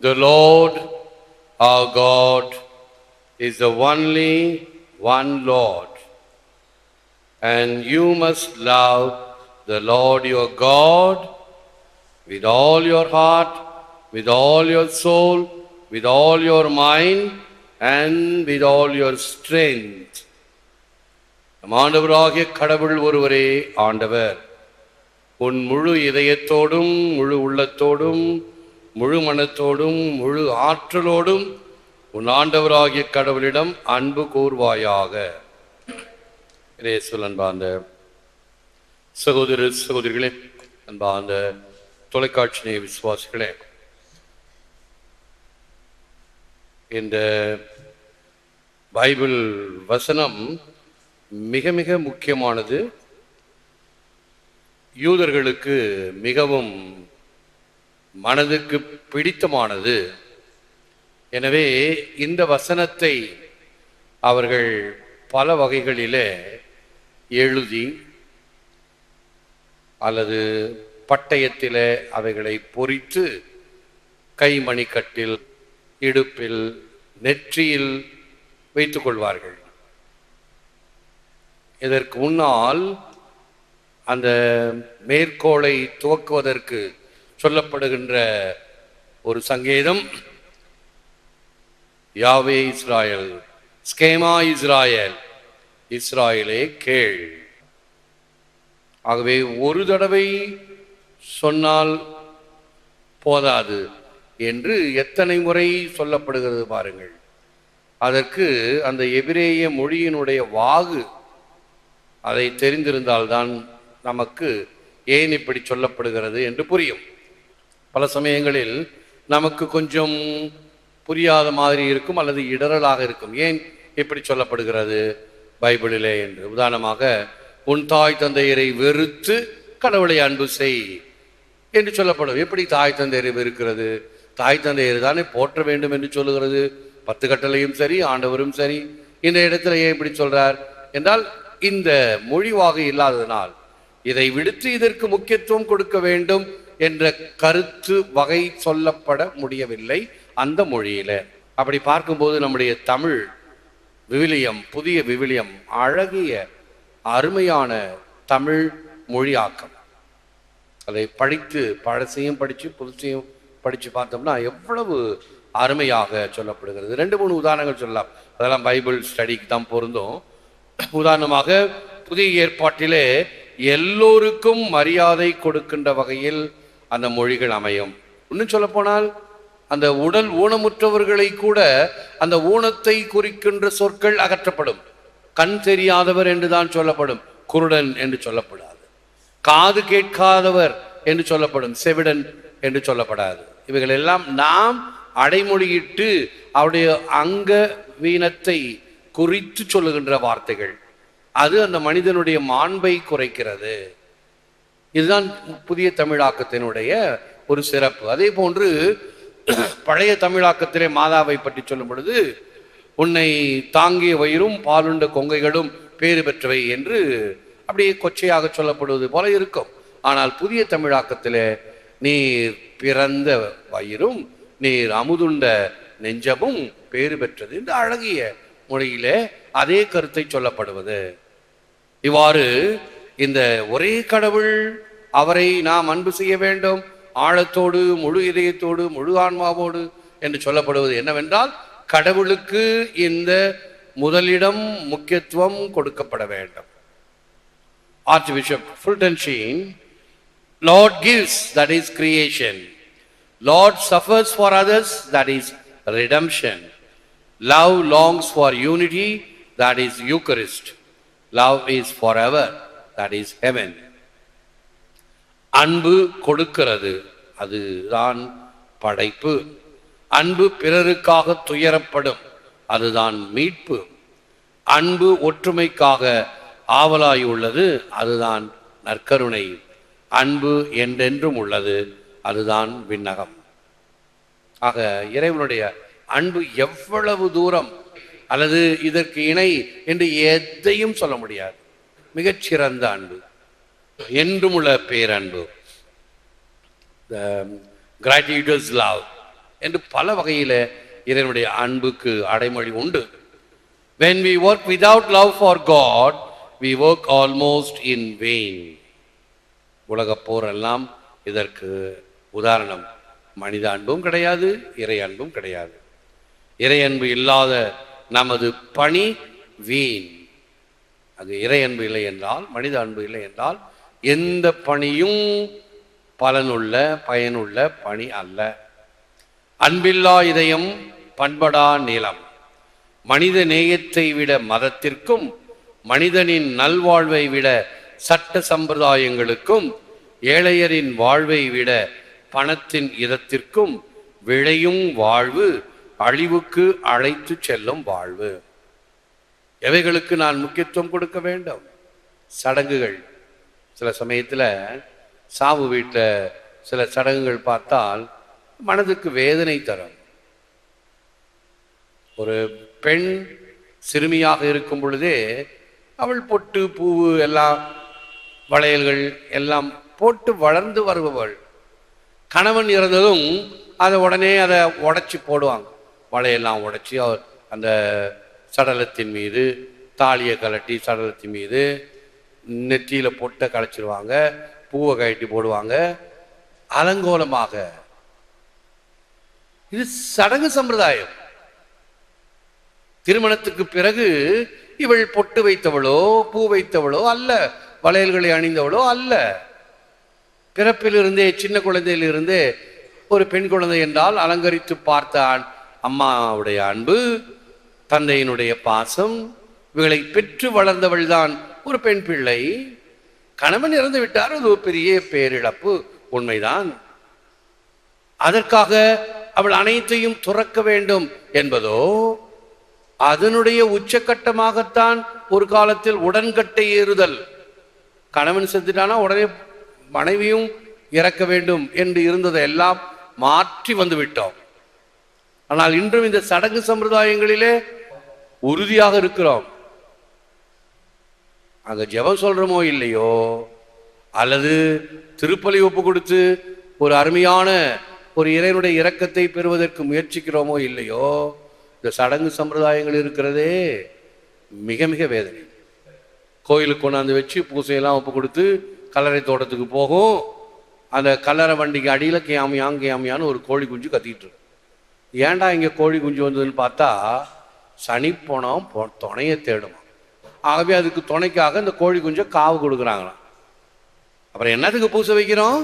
The Lord our God is the only one Lord. And you must love the Lord your God with all your heart, with all your soul, with all your mind, and with all your strength. நம் ஆண்டவராகிய கடவுள் ஒருவரே ஆண்டவர் உன் முழு இதயத்தோடும் முழு உள்ளத்தோடும் முழு மனத்தோடும் முழு ஆற்றலோடும் உன் ஆண்டவராகிய கடவுளிடம் அன்பு கூர்வாயாக. இயேசுவில் அன்பார்ந்த சகோதர சகோதரிகளே அன்பார்ந்த தொலைக்காட்சி விசுவாசிகளே இந்த பைபிள் வசனம் மிக மிக முக்கியமானது. யூதர்களுக்கு மிகவும் மனதுக்கு பிடித்தமானது. எனவே இந்த வசனத்தை அவர்கள் பல வகைகளிலே எழுதி அல்லது பட்டயத்தில் அவைகளை பொறித்து கைமணிக்கட்டில் இடுப்பில் நெற்றியில் வைத்துக் கொள்வார்கள். இதற்கு முன்னால் அந்த மேற்கோளை துவக்குவதற்கு சொல்லப்படுகின்ற ஒரு சங்கேதம் யாவே இஸ்ராயல் ஸ்கேமா இஸ்ராயல் இஸ்ராயலே கேள். ஆகவே ஒரு தடவை சொன்னால் போதாது என்று எத்தனை முறை சொல்லப்படுகிறது பாருங்கள். அதற்கு அந்த எபிரேய மொழியினுடைய வாகு அதை தெரிந்திருந்தால்தான் நமக்கு ஏன் இப்படி சொல்லப்படுகிறது என்று புரியும். பல சமயங்களில் நமக்கு கொஞ்சம் புரியாத மாதிரி இருக்கும் அல்லது இடரலாக இருக்கும். ஏன் எப்படி சொல்லப்படுகிறது? பைபிளிலே என்று. உதாரணமாக உன் தாய் தந்தையரை வெறுத்து கடவுளை அன்பு செய் என்று சொல்லப்படும். எப்படி தாய் தந்தையரை வெறுக்கிறது? தாய் தந்தையர் தானே போற்ற வேண்டும் என்று சொல்லுகிறது. பத்து கட்டளையும் சரி ஆண்டவரும் சரி. இந்த இடத்துல ஏன் இப்படி சொல்றார்? என்றால் இந்த மொழிவாக இல்லாததனால். இதை விடுத்து இதற்கு முக்கியத்துவம் கொடுக்க வேண்டும் என்ற கருத்து வகை சொல்லப்பட முடியவில்லை அந்த மொழியில. அப்படி பார்க்கும்போது நம்முடைய தமிழ் விவிலியம் புதிய விவிலியம் அழகிய அருமையான தமிழ் மொழியாக்கம். அதை படித்து பழசையும் படித்து புதுசையும் படித்து பார்த்தோம்னா எவ்வளவு அருமையாக சொல்லப்படுகிறது. ரெண்டு மூணு உதாரணங்கள் சொல்லலாம். அதெல்லாம் பைபிள் ஸ்டடிக்கு தான் பொருந்தும். உதாரணமாக புதிய ஏற்பாட்டிலே எல்லோருக்கும் மரியாதை கொடுக்கின்ற வகையில் அந்த மொழிகள் அமையும். இன்னும் சொல்ல போனால் அந்த உடல் ஊனமுற்றவர்களை கூட அந்த ஊனத்தை குறிக்கின்ற சொற்கள் அகற்றப்படும். கண் தெரியாதவர் என்றுதான் சொல்லப்படும். குருடன் என்று சொல்லப்படாது. காது கேட்காதவர் என்று சொல்லப்படும். செவிடன் என்று சொல்லப்படாது. இவைகள் எல்லாம் நாம் அடைமொழியிட்டு அவருடைய அங்க வீனத்தை குறித்து சொல்லுகின்ற வார்த்தைகள். அது அந்த மனிதனுடைய மாண்பை குறைக்கிறது. இதுதான் புதிய தமிழாக்கத்தினுடைய ஒரு சிறப்பு. அதே போன்று பழைய தமிழாக்கத்திலே மாதாவை பற்றி சொல்லும் பொழுது உன்னை தாங்கிய வயிறும் பாலுண்ட கொங்கைகளும் பேறு பெற்றவை என்று அப்படியே கொச்சையாக சொல்லப்படுவது போல இருக்கும். ஆனால் புதிய தமிழாக்கத்திலே நீர் பிறந்த வயிறும் நீர் அமுதுண்ட நெஞ்சமும் பேறு பெற்றது இந்த அழகிய மொழியிலே அதே கருத்தை சொல்லப்படுவது. இவ்வாறு இந்த ஒரே கடவுள் அவரை நாம் அன்பு செய்ய வேண்டும் ஆழத்தோடு முழு இதயத்தோடு முழு ஆன்மாவோடு என்று சொல்லப்படுவது என்னவென்றால் கடவுளுக்கு இந்த முதலிடம் முக்கியத்துவம் கொடுக்கப்பட வேண்டும். Archbishop Fulton Sheen Lord gives that is creation Lord suffers for others that is redemption love longs for unity that is Eucharist love is for ever that is heaven அன்பு கொடுக்கிறது. அதுதான் படைப்பு. அன்பு பிறருக்காக துயரப்படும். அதுதான் மீட்பு. அன்பு ஒற்றுமைக்காக ஆவலாய் உள்ளது. அதுதான் நற்கருணை. அன்பு என்றென்றும் உள்ளது. அதுதான் விண்ணகம். ஆக இறைவனுடைய அன்பு எவ்வளவு தூரம் அல்லது இதற்கு இணை என்று எதையும் சொல்ல முடியாது. மிகச்சிறந்த அன்பு. என்றும் உள்ள பேரன்பு. த gratuitous லவ் என்று பல வகையில் இதனுடைய அன்புக்கு அடைமொழி உண்டு. When we work without love for God we work almost in vain உலக போரெல்லாம் இதற்கு உதாரணம். மனித அன்பும் கிடையாது இறை அன்பும் கிடையாது. இறை அன்பு இல்லாத நமது பணி வீண். அது இறை அன்பு இல்லை என்றால் மனித அன்பு இல்லை என்றால் எந்த பணியும் பலனுள்ள பயனுள்ள பணி அல்ல. அன்பில்லா இதயம் பண்படா நிலம். மனித நேயத்தை விட மதத்திற்கும் மனிதனின் நல்வாழ்வை விட சட்ட சம்பிரதாயங்களுக்கும் ஏழையரின் வாழ்வை விட பணத்தின் இதத்திற்கும் விளையும் வாழ்வு அழிவுக்கு அழைத்து செல்லும் வாழ்வு. எவைகளுக்கு நான் முக்கியத்துவம் கொடுக்க வேண்டும்? சடங்குகள். சில சமயத்தில் சாவு வீட்டில் சில சடங்குகள் பார்த்தால் மனதுக்கு வேதனை தரும். ஒரு பெண் சிறுமியாக இருக்கும் பொழுதே அவள் பொட்டு பூவு எல்லாம் வளையல்கள் எல்லாம் போட்டு வளர்ந்து வருபவள். கணவன் இறந்ததும் அதை உடனே அதை உடச்சி போடுவாங்க. வளையெல்லாம் உடச்சி அவர் அந்த சடலத்தின் மீது தாலியை கலட்டி சடலத்தின் மீது நெற்றியில் பொட்டை கலைச்சிருவாங்க பூவை கழட்டி போடுவாங்க. அலங்கோலமாக. இது சடங்கு சம்பிரதாயம். திருமணத்துக்கு பிறகு இவள் பொட்டு வைத்தவளோ பூ வைத்தவளோ அல்ல வளையல்களை அணிந்தவளோ அல்ல. பிறப்பிலிருந்தே சின்ன குழந்தையிலிருந்தே ஒரு பெண் குழந்தை என்றால் அலங்கரித்து பார்த்தான் அம்மாவுடைய அன்பு. தந்தையினுடைய பாசம் இவளை பெற்று வளர்ந்தவள் தான் ஒரு பெண் பிள்ளை. கணவன் இறந்து விட்டார் அது ஒரு பெரிய பேரிழப்பு உண்மைதான். அதற்காக அவள் அனைத்தையும் துறக்க வேண்டும் என்பதோ அதனுடைய உச்சக்கட்டமாகத்தான் ஒரு காலத்தில் உடன்கட்டை ஏறுதல். கணவன் செத்துட்டானா உடனே மனைவியும் இறக்க வேண்டும் என்று இருந்ததை எல்லாம் மாற்றி வந்துவிட்டோம். ஆனால் இன்றும் இந்த சடங்கு சம்பிரதாயங்களிலே உறுதியாக இருக்கிறோம். அங்க ஜெபம் சொல்றோமோ இல்லையோ அல்லது திருப்பலி ஒப்பு கொடுத்து ஒரு அருமையான ஒரு இறைவனுடைய இரக்கத்தை பெறுவதற்கு முயற்சிக்கிறோமோ இல்லையோ இந்த சடங்கு சம்பிரதாயங்கள் இருக்கிறதே மிக மிக வேதனை. கோயிலுக்கு கொண்டாந்து வச்சு பூசையெல்லாம் ஒப்பு கொடுத்து கல்லறை தோட்டத்துக்கு போகும். அந்த கல்லறை வண்டிக்கு அடியில் கேமியாங் கேமியான்னு ஒரு கோழி குஞ்சு கத்திட்டு இருக்கு. ஏன்டா இங்கே கோழி குஞ்சு வந்ததுன்னு பார்த்தா சனி போனோம் துணையை தேடுவான். ஆகவே அதுக்கு துணைக்காக இந்த கோழி குஞ்சை காவு கொடுக்குறாங்களாம். அப்புறம் என்னத்துக்கு பூசை வைக்கிறோம்?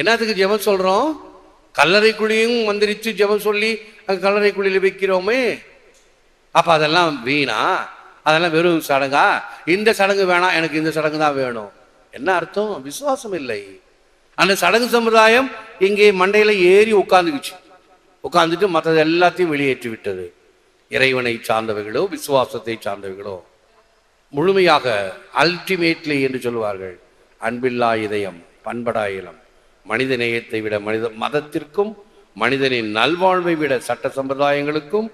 என்னத்துக்கு ஜெபம் சொல்கிறோம் கல்லறைக்குழியும் மந்திரிச்சு ஜெபம் சொல்லி அங்கே கல்லறைக்குழியில் வைக்கிறோமே. அப்போ அதெல்லாம் வீணா? அதெல்லாம் வெறும் சடங்கா? இந்த சடங்கு வேணாம் எனக்கு இந்த சடங்கு தான் வேணும். என்ன அர்த்தம்? விசுவாசம் இல்லை. அந்த சடங்கு சம்பிரதாயம் இங்கே மண்டையில் ஏறி உட்காந்துக்குச்சு உட்காந்துட்டு மற்றது எல்லாத்தையும் வெளியேற்றி விட்டது இறைவனை சார்ந்தவைகளோ விசுவாசத்தை சார்ந்தவைகளோ. முழுமையாக அல்டிமேட்லி என்று சொல்லுவார்கள். அன்பில்லா இதயம் பண்படா இளம். மனித நேயத்தை விட மனித மதத்திற்கும் மனிதனின் நல்வாழ்வை விட சட்ட சம்பிரதாயங்களுக்கும்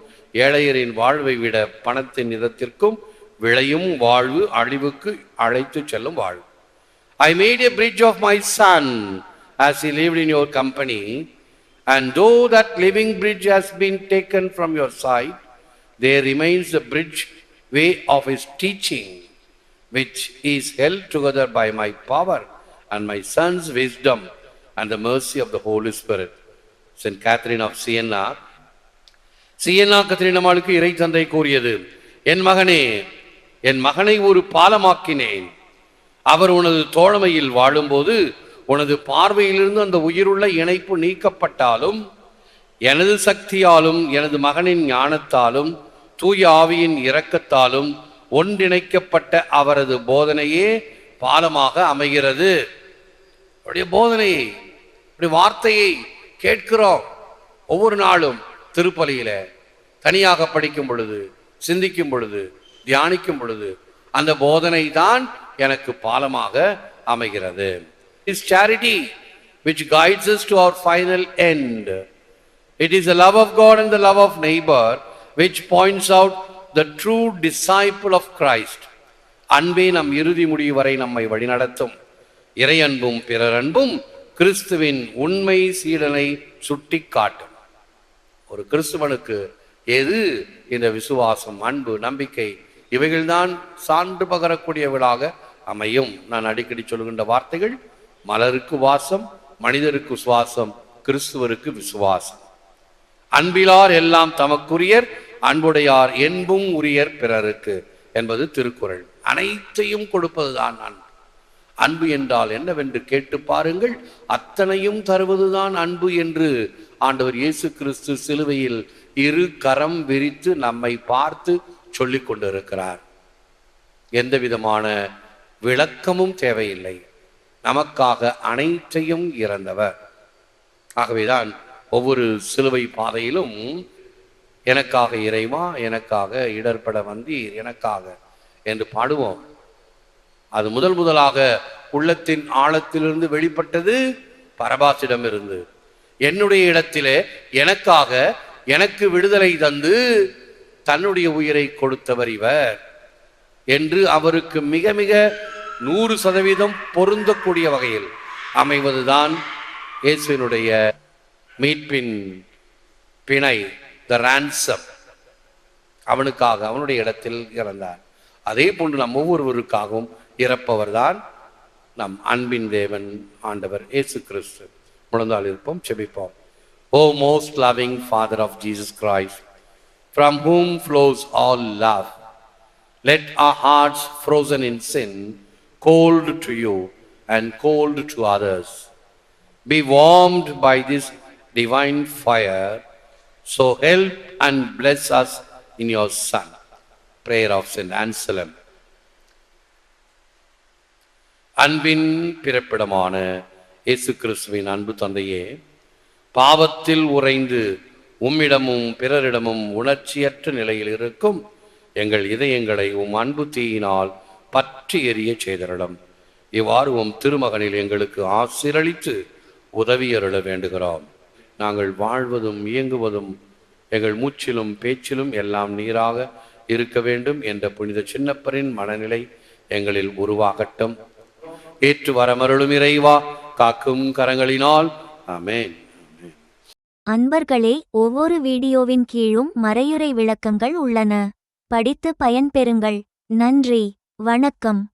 ஏழையரின் வாழ்வை விட பணத்தின் நிறத்திற்கும் விளையும் வாழ்வு அழிவுக்கு அழைத்து செல்லும் வாழ்வு. I made a bridge of my son as he leave in your company and though that living bridge has been taken from your side there remains the bridge way of his teaching which is held together by my power and my son's wisdom and the mercy of the Holy Spirit. St. Catherine of Siena Siena கத்திரினமாளுக்கு இறை தந்தை கூறியது என் மகனே என் மகனை ஒரு பாலமாக்கினேன் அவர் உனது தோழமையில் வாழும்போது உனது பார்வையிலிருந்து அந்த உயிருள்ள இணைப்பு நீக்கப்பட்டாலும் எனது சக்தியாலும் எனது மகனின் ஞானத்தாலும் தூய ஆவியின் இரக்கத்தாலும் ஒன்றிணைக்கப்பட்ட அவரது போதனையே பாலமாக அமைகிறது. அவருடைய போதனையை அப்படி வார்த்தையை கேட்கிறோம் ஒவ்வொரு நாளும் திருப்பலியில. தனியாக படிக்கும் பொழுது சிந்திக்கும் பொழுது தியானிக்கும் பொழுது அந்த போதனை தான் எனக்கு பாலமாக அமைகிறது. Is charity which guides us to our final end. It is the love of god and the love of neighbor. Which points out the true disciple of Christ அன்பே நம் இறுதி முடிவு வரை நம்மை வழிநடத்தும். இறை அன்பும் பிறர் அன்பும் கிறிஸ்துவின் உண்மை சீடனை சுட்டிக் காட்டும் ஒரு கிறிஸ்துவனுக்கு எது இந்த விசுவாசம் அன்பு நம்பிக்கை இவைகள்தான் சான்று பகரக்கூடியவர்களாக அமையும். நான் அடிக்கடி சொல்கின்ற வார்த்தைகள் மலருக்கு வாசம் மனிதருக்கு சுவாசம் கிறிஸ்துவருக்கு விசுவாசம். அன்பிலார் எல்லாம் தமக்குரியர் அன்புடையார் என்பும் உரியர் பிறருக்கு என்பது திருக்குறள். அனைத்தையும் கொடுப்பதுதான் அன்பு. அன்பு என்றால் என்னவென்று கேட்டு பாருங்கள். அத்தனையும் தருவதுதான் அன்பு என்று ஆண்டவர் இயேசு கிறிஸ்து சிலுவையில் இரு கரம் விரித்து நம்மை பார்த்து சொல்லிக் கொண்டிருக்கிறார். எந்த விதமான விளக்கமும் தேவையில்லை. நமக்காக அனைத்தையும் இறந்தவர். ஆகவேதான் ஒவ்வொரு சிலுவை பாதையிலும் எனக்காக இறைவா எனக்காக இடர்பட வந்தீர் எனக்காக என்று பாடுவோம். அது முதல் முதலாக உள்ளத்தின் ஆழத்திலிருந்து வெளிப்பட்டது பரபாசிடமிருந்து. என்னுடைய இடத்திலே எனக்காக எனக்கு விடுதலை தந்து தன்னுடைய உயிரை கொடுத்தவர் இவர் என்று அவருக்கு மிக மிக நூறு சதவீதம் பொருந்தக்கூடிய வகையில் அமைவதுதான் இயேசுவினுடைய மீட்பின் பிணை. த ரான்சப் அவனுக்காக அவனுடைய இடத்தில் இறந்தார். அதே போன்று நம் ஒவ்வொருவருக்காகவும் இறப்பவர்தான் நம் அன்பின் தேவன் ஆண்டவர் ஏசு கிறிஸ்து. முழந்தால் இருப்போம் செபிப்போம். O most loving Father of Jesus Christ from whom flows all love let our hearts frozen in sin cold to you and cold to others. Be warmed by this divine fire so help and bless us in your son. Prayer of saint anselm. அன்பின் பிறப்பிடமான இயேசு கிறிஸ்துவின் அன்பு தந்தையே பாவத்தில் உறைந்து உம்மிடமும் பிறரிடமும் உணர்ச்சியற்ற நிலையில் இருக்கும் எங்கள் இதயங்களை உம் அன்பு தீயினால் பற்றி எரிய செய்தரிடம் இவ்வாறு உம் திருமகனில் எங்களுக்கு ஆசிரளித்து உதவியருள வேண்டுகிறோம். நாங்கள் வாழ்வதும் இயங்குவதும் எங்கள் மூச்சிலும் பேச்சிலும் எல்லாம் நீராக இருக்க வேண்டும் என்ற புனித சின்னப்பரின் மனநிலை எங்களில் உருவாகட்டும். ஏற்று வரமருளும் இறைவா காக்கும் கரங்களினால். ஆமென். அன்பர்களே ஒவ்வொரு வீடியோவின் கீழும் மறையுறை விளக்கங்கள் உள்ளன. படித்து பயன்பெறுங்கள். நன்றி. வணக்கம்.